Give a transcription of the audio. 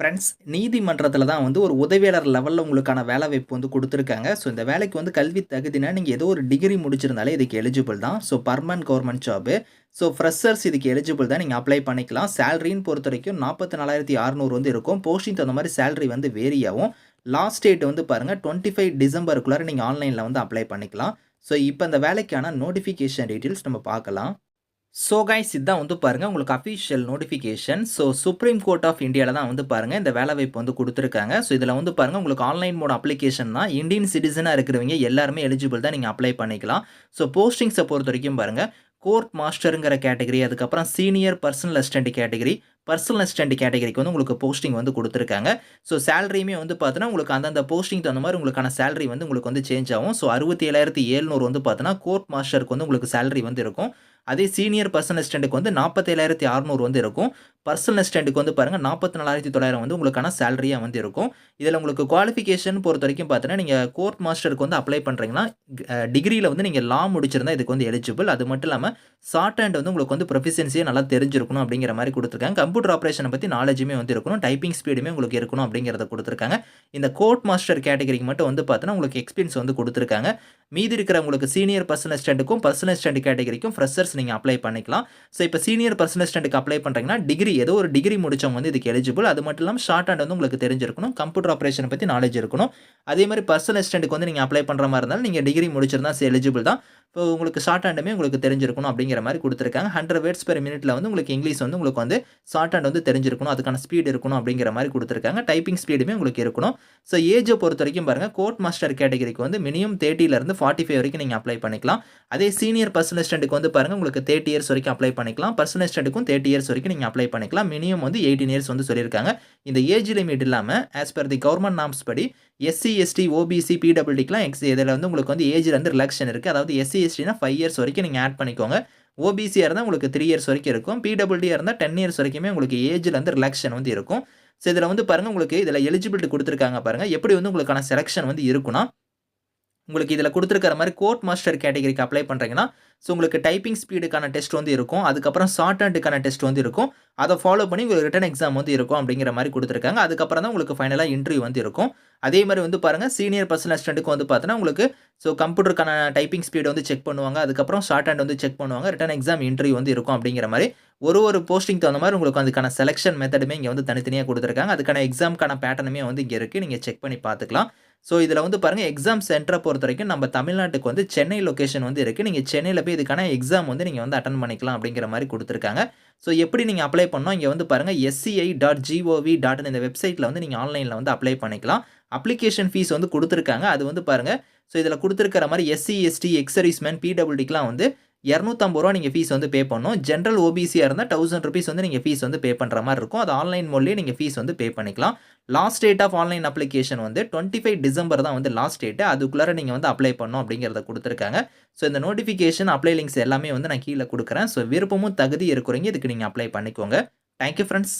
Friends நீதிமன்றத்தில் தான் வந்து ஒரு உதவியாளர் லெவலில் உங்களுக்கான வேலை வாய்ப்பு வந்து கொடுத்துருக்காங்க. ஸோ இந்த வேலைக்கு வந்து கல்வி தகுதினா நீங்கள் ஏதோ ஒரு டிகிரி முடிச்சிருந்தாலே இதுக்கு எலிஜிபிள் தான். So permanent government job so freshers இதுக்கு எலிஜிபிள் தான். நீங்கள் அப்ளை பண்ணிக்கலாம். சேலரின்னு பொறுத்த வரைக்கும் நாற்பத்தி நாலாயிரத்தி அறநூறு வந்து இருக்கும். போஸ்டிங் தகுந்த மாதிரி சேலரி வந்து வேரி ஆகும். லாஸ்ட் டேட் வந்து பாருங்கள் டுவெண்ட்டி ஃபைவ் டிசம்பருக்குள்ளார நீங்கள் ஆன்லைனில் வந்து அப்ளை பண்ணிக்கலாம். ஸோ இப்போ இந்த வேலைக்கான நோட்டிஃபிகேஷன் டீட்டெயில்ஸ் நம்ம பார்க்கலாம். ஸோ கைஸ் இதுதான் வந்து பாருங்கள் உங்களுக்கு official notification so Supreme Court of இந்தியாவில் தான் வந்து பாருங்கள் இந்த வேலைவாய்ப்பு வந்து கொடுத்துருக்காங்க. ஸோ இதில் வந்து பாருங்கள் உங்களுக்கு ஆன்லைன் மோட் அப்ளிகேஷன் தான் இந்தியன் சிட்டிசனாக இருக்கிறவங்க எல்லாருமே எலிஜிபிள் தான் நீங்கள் அப்ளை பண்ணிக்கலாம். ஸோ போஸ்டிங்ஸை பொறுத்த வரைக்கும் பாருங்கள் கோர்ட் மாஸ்டருங்கிற கேட்டகரி அதுக்கப்புறம் senior personal assistant category personal assistant கேட்டகரிக்கு வந்து உங்களுக்கு போஸ்டிங் வந்து கொடுத்துருக்காங்க. ஸோ சேலரியுமே வந்து பார்த்தீங்கன்னா உங்களுக்கு அந்தந்த போஸ்டிங் தகுந்த மாதிரி உங்களுக்கான சேலரி வந்து உங்களுக்கு வந்து சேஞ்ச் ஆகும். ஸோ அறுபத்தி ஏழாயிரத்தி ஏழ்நூறு வந்து பார்த்தோன்னா கோர்ட் மாஸ்டருக்கு வந்து உங்களுக்கு சேலரி வந்து இருக்கும். அதே சீனியர் பர்சனல் அசிஸ்டண்ட்டுக்கு வந்து நாற்பத்தேழாயிரத்தி அறநூறு வந்து இருக்கும். பர்சனல் அசிஸ்டண்ட்டுக்கு வந்து பாருங்கள் நாற்பத்தி நாலாயிரத்தி தொள்ளாயிரம் வந்து உங்களுக்கான சேலரியாக வந்து இருக்கும். இதில் உங்களுக்கு குவாலிஃபிகேஷன் பொறுத்த வரைக்கும் பார்த்தீங்கன்னா நீங்கள் கோர்ட் மாஸ்டருக்கு வந்து அப்ளை பண்ணுறீங்கன்னா டிகிரியில் வந்து நீங்கள் லா முடிச்சிருந்தா இதுக்கு வந்து எலிஜிபிள் அது மட்டும் இல்லாமல் ஷார்ட் ஹேண்ட் வந்து உங்களுக்கு வந்து ப்ரொஃபிஷியன்சியே நல்லா தெரிஞ்சிருக்கணும் அப்படிங்கிற மாதிரி கொடுத்துருக்காங்க. கம்ப்யூட்டர் ஆப்ரேஷனை பற்றி நாலேஜுமே வந்து இருக்கணும். டைப்பிங் ஸ்பீடுமே உங்களுக்கு இருக்கணும் அப்படிங்கிறத கொடுத்துருக்காங்க. இந்த கோர்ட் மாஸ்டர் கேட்டகரிக்கு மட்டும் வந்து பார்த்தோன்னா உங்களுக்கு எக்ஸ்பீரியன்ஸ் வந்து கொடுத்துருக்காங்க. மீதி இருக்கிறவங்களுக்கு சீனியர் பர்சனல் அசிஸ்டண்ட்டுக்கும் பர்சனல் அசிஸ்டன்ட் கேட்டகரிக்கும் ஃப்ரெஷர்ஸ் நீங்கள் அப்ளை பண்ணிக்கலாம். ஸோ இப்போ சீனியர் பர்சனல் அசிஸ்டண்ட்டுக்கு அப்ளை பண்ணுறீங்கன்னா டிகிரி ஏதோ ஒரு டிகிரி முடிச்சவங்க வந்து இதுக்கு எலிஜிபிள் அது மட்டும் இல்லாமல் ஷார்ட் ஹேண்ட் வந்து உங்களுக்கு தெரிஞ்சிருக்கணும். கம்ப்யூட்டர் ஆப்ரேஷனை பற்றி நாலேஜ் இருக்கணும். அதே மாதிரி பர்சனல் அசிஸ்டண்ட்டுக்கு வந்து நீங்கள் அப்ளை பண்ணுற மாதிரி இருந்தாலும் நீங்கள் டிகிரி முடிச்சிருந்தா எலிஜிபிள் தான். இப்போ உங்களுக்கு ஷார்ட் ஹேண்டுமே உங்களுக்கு தெரிஞ்சிருக்கணும் அப்படிங்கிற மாதிரி கொடுத்துருக்காங்க. ஹண்ட்ரட் வேர்ட்ஸ் பெர் மினிட்ல வந்து உங்களுக்கு இங்கிலீஷ் வந்து உங்களுக்கு வந்து ஷார்ட் ஹேண்ட் வந்து தெரிஞ்சிருக்கணும். அதுக்கான ஸ்பீட் இருக்கணும் அப்படிங்கிற மாதிரி கொடுத்துருக்காங்க. டைப்பிங் ஸ்பீடுமே உங்களுக்கு இருக்கணும். ஸோ ஏஜை பொறுத்த வரைக்கும் பாருங்கள் கோர்ட் மாஸ்டர் கேட்டகரிக்கு வந்து மினிமம் தேர்ட்டிலேருந்து ஃபார்ட்டி ஃபைவ் வரைக்கும் நீங்கள் அப்ளை பண்ணிக்கலாம். அதே சீனியர் பர்சனல் அசிஸ்டண்ட்டுக்கு வந்து பாருங்கள் உங்களுக்கு தேர்ட்டி இயர்ஸ் வரைக்கும் அப்ளை பண்ணிக்கலாம். பர்சனல் அசிஸ்டண்ட்டுக்கும் தேர்ட்டி இயர்ஸ் வரைக்கும் நீங்கள் அப்ளை பண்ணிக்கலாம். மினிமம் வந்து எயிட்டீன் இயர்ஸ் வந்து சொல்லியிருக்காங்க. இந்த ஏஜ் லிமிட் இல்லாமல் as per the government norms படி எஸ்சி எஸ்டி ஓபிசி பிடபிள்டிக்கெலாம் எக்ஸ் இதில் வந்து உங்களுக்கு வந்து ஏஜில் வந்து ரிலாக்ஷன் இருக்குது அதாவது எஸ்சி எஸ்டினா ஃபைவ் இயர்ஸ் வரைக்கும் நீங்கள் ஆட் பண்ணிக்கோங்க. ஓபிசியாக இருந்தால் உங்களுக்கு த்ரீ இயர்ஸ் வரைக்கும் இருக்கும். பிடபிள்டியாக இருந்தால் டென் இயர்ஸ் வரைக்குமே உங்களுக்கு ஏஜில் வந்து ரிலாக்ஷன் வந்து இருக்கும். ஸோ இதில் வந்து பாருங்கள் உங்களுக்கு இதில் எலிஜிபிலிட்டி கொடுத்துருக்காங்க பாருங்கள் எப்படி வந்து உங்களுக்கான செலெக்ஷன் வந்து இருக்குன்னா உங்களுக்கு இதில் கொடுத்துருக்கிற மாதிரி கோர்ட் மாஸ்டர் கேட்டகரிக்கு அப்ளை பண்ணுறீங்கன்னா ஸோ உங்களுக்கு டைப்பிங் ஸ்பீடுக்கான டெஸ்ட் வந்து இருக்கும். அதுக்கப்புறம் ஷார்ட் ஹேண்டுக்கான டெஸ்ட் வந்து இருக்கும். அதை ஃபாலோ பண்ணி உங்களுக்கு ரிட்டன் எக்ஸாம் வந்து இருக்கும் அப்படிங்கிற மாதிரி கொடுத்துருக்காங்க. அதுக்கப்புறம் தான் உங்களுக்கு ஃபைனலாக இன்டர்வியூ வந்து இருக்கும். அதே மாதிரி வந்து பாருங்கள் சீனியர் பர்சனல் அசிஸ்டண்ட்டுக்கு வந்து பார்த்தீங்கன்னா உங்களுக்கு ஸோ கம்ப்யூட்டருக்கான டைப்பிங் ஸ்பீடு வந்து செக் பண்ணுவாங்க. அதுக்கப்புறம் ஷார்ட் ஹேண்ட் வந்து செக் பண்ணுவாங்க. ரிட்டன் எக்ஸாம் இன்டர்வியூ வந்து இருக்கும் அப்படிங்கிற மாதிரி. ஒரு ஒரு போஸ்டிங் தகுந்த மாதிரி உங்களுக்கு அதுக்கான செலெக்ஷன் மெத்தடுமே இங்கே வந்து தனித்தனியாக கொடுத்துருக்காங்க. அதுக்கான எக்ஸாம்க்கான பேட்டர்னுமே வந்து இங்கே இருக்குது நீங்கள் செக் பண்ணி பார்த்துக்கலாம். ஸோ இதில் வந்து பாருங்கள் எக்ஸாம் சென்டரை பொறுத்த வரைக்கும் நம்ம தமிழ்நாட்டுக்கு வந்து சென்னை லொக்கேஷன் வந்து இருக்குது நீங்கள் சென்னையில் போய் இதுக்கான எக்ஸாம் வந்து நீங்கள் வந்து அட்டன் பண்ணிக்கலாம் அப்படிங்கிற மாதிரி கொடுத்துருக்காங்க. ஸோ எப்படி நீங்கள் அப்ளை பண்ணோம் இங்கே வந்து பாருங்கள் எஸ்சிஐ டாட் ஜிஓவி டாட் இந்த வெப்சைட்டில் வந்து நீங்கள் ஆன்லைனில் வந்து அப்ளை பண்ணிக்கலாம். அப்ளிகேஷன் ஃபீஸ் வந்து கொடுத்துருக்காங்க. அது வந்து பாருங்கள் ஸோ இதில் கொடுத்துருக்கிற மாதிரி எஸ்சி எஸ்டி எக்ஸரிஸ்மேன் பிடபிள்டிக்கெலாம் வந்து இரநூத்தம்பது ரூபா நீங்கள் ஃபீஸ் வந்து பே பண்ணணும். ஜென்ரல் ஓபிசியாக இருந்தால் தௌசண்ட் ருபீஸ் வந்து நீங்கள் ஃபீஸ் வந்து பே பண்ணுற மாதிரி இருக்கும். அது ஆன்லைன் மூலியே நீங்கள் ஃபீஸ் வந்து பே பண்ணிக்கலாம். Last date of online application வந்து டுவெண்ட்டி ஃபைவ் டிசம்பர் தான் வந்து லாஸ்ட் டேட்டு அதுக்குள்ளார நீங்கள் வந்து அப்ளை பண்ணணும் அப்படிங்கிறத கொடுத்துருக்காங்க. ஸோ இந்த நோட்டிஃபிகேஷன் அப்ளை லிங்க்ஸ் எல்லாமே வந்து நான் கீழே கொடுக்குறேன். ஸோ விருப்பமும் தகுதி இருக்கிறீங்க இதுக்கு நீங்கள் அப்ளை பண்ணிக்கோங்க. Thank you friends